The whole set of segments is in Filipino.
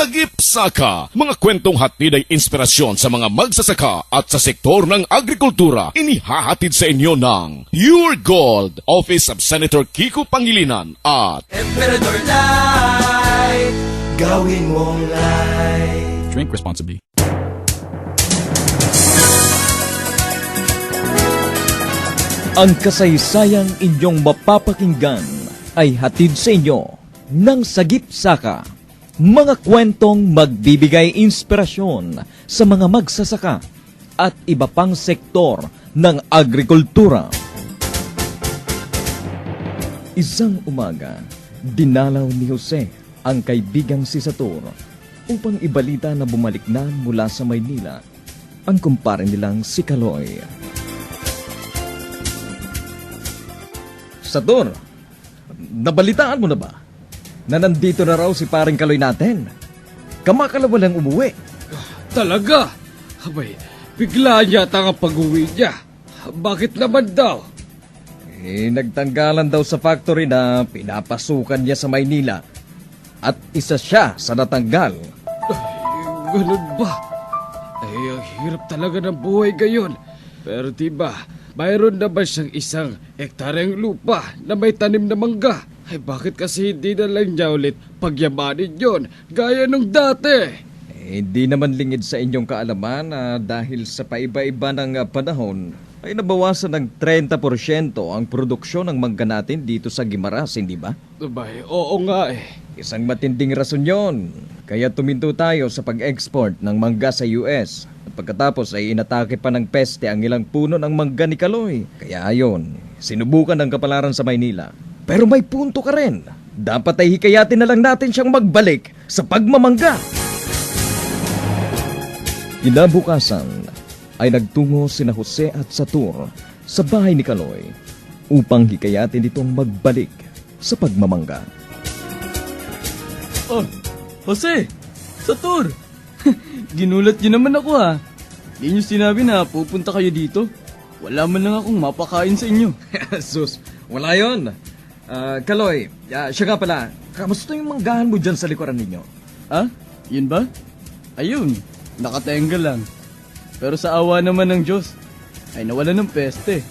Sagip Saka, mga kwentong hatid ay inspirasyon sa mga magsasaka at sa sektor ng agrikultura. Inihahatid sa inyo ng Pure Gold, Office of Senator Kiko Pangilinan at Emperador Light Gawin mong light Drink responsibly. Ang kasaysayang inyong mapapakinggan ay hatid sa inyo ng Sagip Saka. Mga kwentong magbibigay inspirasyon sa mga magsasaka at iba pang sektor ng agrikultura. Isang umaga, dinalaw ni Jose ang kaibigang si Satur upang ibalita na bumalik na mula sa Maynila ang kumpare nilang si Kaloy. Satur, nabalitaan mo na ba? Na nandito na raw si paring kaloy natin. Kamakalawa lang umuwi. Talaga? Abay, bigla yata ang pag-uwi niya. Bakit naman daw? Eh, nagtanggalan daw sa factory na pinapasukan niya sa Maynila. At isa siya sa natanggal. Ganun ba? Ay, ang hirap talaga ng buhay gayon. Pero diba, mayroon na ba siyang isang ektaryang lupa na may tanim na mangga? Ay bakit kasi hindi na lang niya ulit pagyamanin yon gaya nung dati? Eh, hindi naman lingid sa inyong kaalaman na dahil sa paiba-iba ng ah, panahon, ay nabawasan ng 30% ang produksyon ng mangga natin dito sa Gimaras, hindi ba? Abay, oo nga eh. Isang matinding rason yon. Kaya tuminto tayo sa pag-export ng mangga sa US. At pagkatapos ay inatake pa ng peste ang ilang puno ng mangga ni Kaloy. Kaya ayon, sinubukan ng kapalaran sa Maynila. Pero may punto ka rin. Dapat ay hikayatin na lang natin siyang magbalik sa pagmamangga. Kinabukasan ay nagtungo sina Jose at Satur sa bahay ni Kaloy upang hikayatin itong magbalik sa pagmamangga. Oh, Jose! Satur! Ginulat niyo naman ako ha. Di niyo sinabi na pupunta kayo dito. Wala man lang akong mapakain sa inyo. Sus, wala yon. Ah, Kaloy, ah, siya nga pala, kamusta yung manggahan mo dyan sa likuran ninyo? Ha? Yun ba? Ayun, nakatenga lang. Pero sa awa naman ng Diyos, ay nawala ng peste.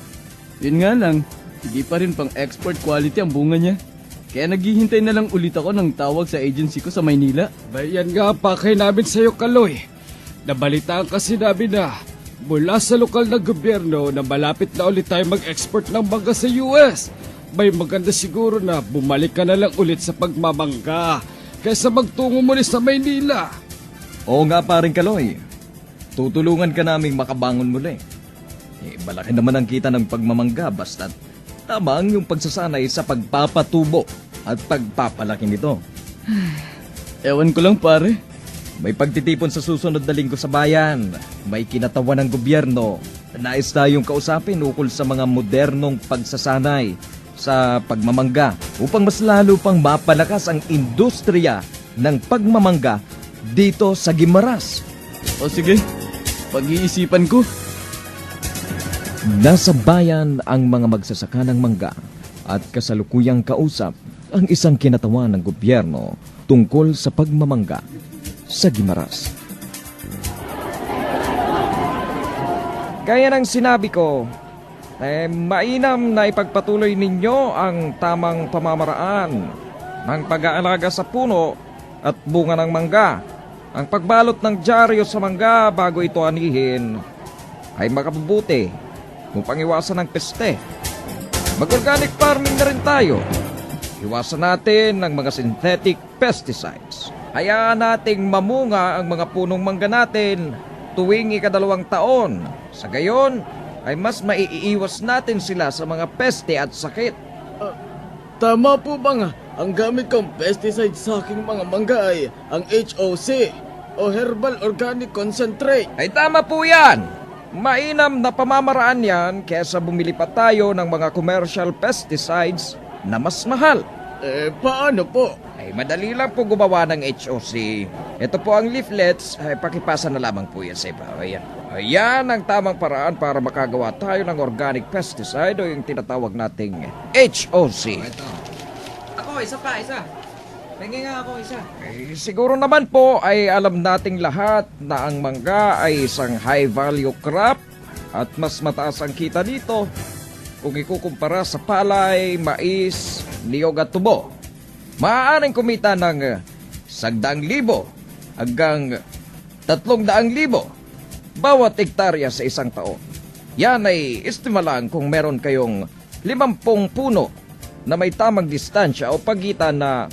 Yun nga lang, hindi pa rin pang export quality ang bunga niya. Kaya naghihintay na lang ulit ako ng tawag sa agency ko sa Maynila. Bayan nga pa kay namin sa'yo, Kaloy. Nabalitaan kasi namin na mula sa lokal na gobyerno na malapit na ulit tayo mag-export ng mangga sa US. May maganda siguro na bumalik ka na lang ulit sa pagmamangga kaysa magtungo muli sa Maynila. Oo nga paring Kaloy, tutulungan ka naming makabangon muli. Eh, malaki naman ang kita ng pagmamangga basta't tamang yung pagsasanay sa pagpapatubo at pagpapalaki nito. Ewan ko lang pare. May pagtitipon sa susunod na linggo sa bayan. May kinatawan ng gobyerno. Nais tayong kausapin ukol sa mga modernong pagsasanay sa pagmamangga upang mas lalo pang mapalakas ang industriya ng pagmamangga dito sa Gimaras. O sige, pag-iisipan ko. Nasa bayan ang mga magsasaka ng mangga at kasalukuyang kausap ang isang kinatawan ng gobyerno tungkol sa pagmamangga sa Gimaras. Gaya ng sinabi ko, eh, mainam na ipagpatuloy ninyo ang tamang pamamaraan ng pag-aalaga sa puno at bunga ng mangga. Ang pagbalot ng dyaryo sa mangga bago ito anihin ay makabubuti upang iwasan ang peste. Mag-organic farming na rin tayo. Iwasan natin ang mga synthetic pesticides. Hayaan nating mamunga ang mga punong mangga natin tuwing ikadalawang taon. Sa gayon, ay mas maiiwas natin sila sa mga peste at sakit. Tama po ba nga, ang gamit kong pesticide sa aking mga mangga ay ang HOC o Herbal Organic Concentrate. Ay tama po yan! Mainam na pamamaraan yan kesa bumili pa tayo ng mga commercial pesticides na mas mahal. Eh, paano po? Ay madali lang po gumawa ng HOC. Ito po ang leaflets, ay pakipasa na lamang po yan sa iba. Ayan. Ayan ang tamang paraan para makagawa tayo ng organic pesticide o yung tinatawag nating HOC. Ako, isa pa, isa. Pengi nga ako isa. Eh, siguro naman po ay alam nating lahat na ang mangga ay isang high value crop at mas mataas ang kita dito kung ikukumpara sa palay, mais, niyog at tubo. Maaaring kumita ng sagdaang libo hanggang tatlong daang libo bawat hektarya sa isang taon. Yan ay estima lang kung meron kayong limampung puno na may tamang distansya o pagitan na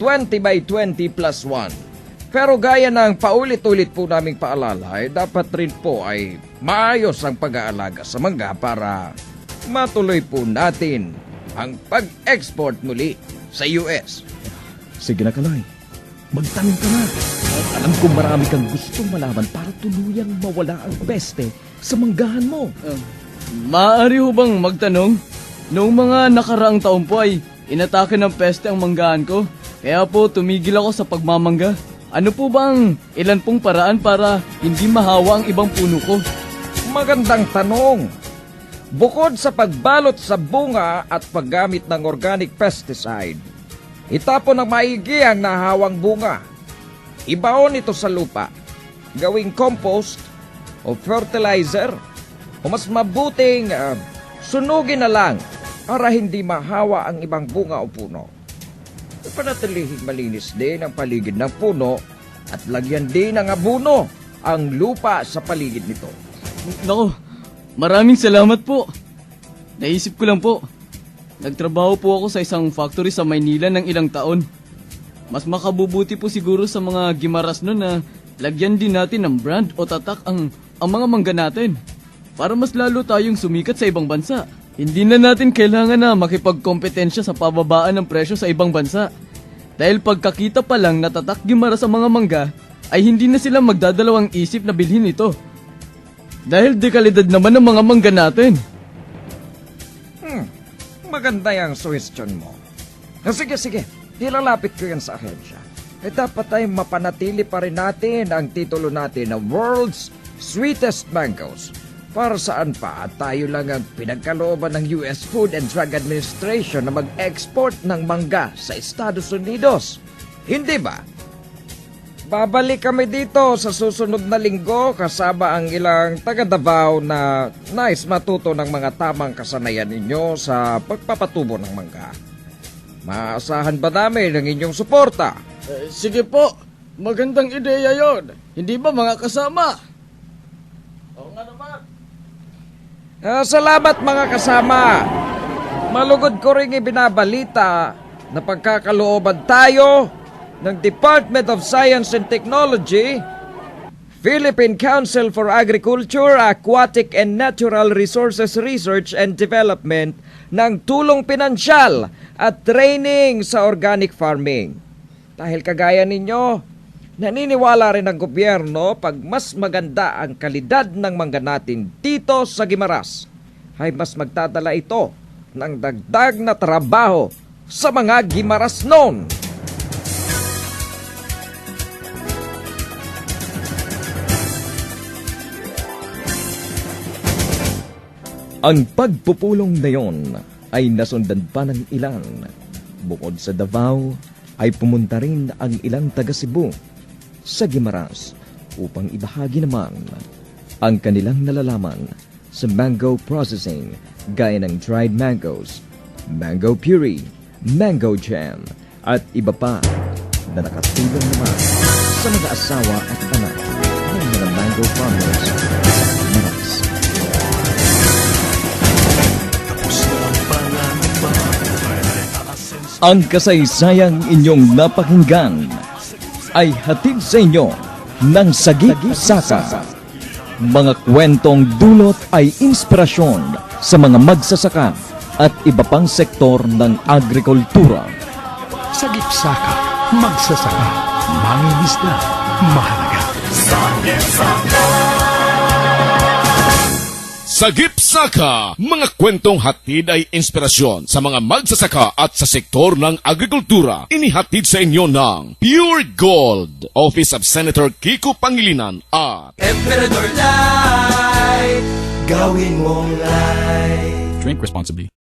20 by 20 plus 1. Pero gaya ng paulit-ulit po naming paalala, ay dapat rin po ay maayos ang pag-aalaga sa mangga para matuloy po natin ang pag-export muli sa US. Sige na Kaloy, magtanim ka na. Alam ko marami kang gustong malaman para tuluyang mawala ang peste sa manggahan mo. Uh, maaari ho bang magtanong? Noong mga nakaraang taon po ay inatake ng peste ang manggahan ko. Kaya po tumigil ako sa pagmamangga. Ano po bang ilan pong paraan para hindi mahawa ang ibang puno ko? Magandang tanong. Bukod sa pagbalot sa bunga at paggamit ng organic pesticide, itapon ng maigi ang nahawang bunga. Ibaon ito sa lupa, gawing compost o fertilizer o mas mabuting ah, sunugin na lang para hindi mahawa ang ibang bunga o puno. Panatilihin malinis din ang paligid ng puno at lagyan din ng abuno ang lupa sa paligid nito. Nako, maraming salamat po. Naisip ko lang po. Nagtrabaho po ako sa isang factory sa Maynila ng ilang taon. Mas makabubuti po siguro sa mga gimaras nun na lagyan din natin ng brand o tatak ang, ang mga mangga natin. Para mas lalo tayong sumikat sa ibang bansa. Hindi na natin kailangan na makipagkompetensya sa pababaan ng presyo sa ibang bansa. Dahil pagkakita pa lang natatak gimaras ang mga mangga, ay hindi na sila magdadalawang isip na bilhin ito. Dahil dekalidad naman ng mga mangga natin. Hmm, maganda yung suggestion mo. Ah, Sige, sige. Nilalapit ko yan sa ahensya. Eh dapat ay mapanatili pa rin natin ang titulo natin na World's Sweetest Mangoes. Para saan pa at tayo lang ang pinagkalooban ng US Food and Drug Administration na mag-export ng mangga sa Estados Unidos. Hindi ba? Babalik kami dito sa susunod na linggo kasama ang ilang taga Davao na nais matuto ng mga tamang kasanayan ninyo sa pagpapatubo ng mangga. Maasahan ba namin ang inyong suporta? Eh, sige po, magandang ideya yon. Hindi ba mga kasama? Oo nga naman. Ah, salamat mga kasama. Malugod ko rin ibinabalita na pagkakalooban tayo ng Department of Science and Technology, Philippine Council for Agriculture, Aquatic and Natural Resources Research and Development ng tulong pinansyal at training sa organic farming. Dahil kagaya ninyo, naniniwala rin ang gobyerno pag mas maganda ang kalidad ng mangga natin dito sa Gimaras, ay mas magdadala ito ng dagdag na trabaho sa mga Gimaras noon. Ang pagpupulong na yon ay nasundan pa ng ilan. Bukod sa Davao, ay pumunta rin ang ilang taga Cebu sa Gimaras upang ibahagi naman ang kanilang nalalaman sa mango processing gaya ng dried mangoes, mango puree, mango jam, at iba pa na nakatulong naman sa mga asawa at anak ng mga mango farmers Ang kasaysayang inyong napakinggan ay hatid sa inyo ng Sagip Saka. Mga kwentong dulot ay inspirasyon sa mga magsasaka at iba pang sektor ng agrikultura. Sa gipsaka, magsasaka, mangingisda, mahalaga. Sagip Saka, mga kwentong hatid ay inspirasyon sa mga magsasaka at sa sektor ng agrikultura. Inihatid sa inyo ng Pure Gold, Office of Senator Kiko Pangilinan at Emperador Light Gawin mong light Drink responsibly.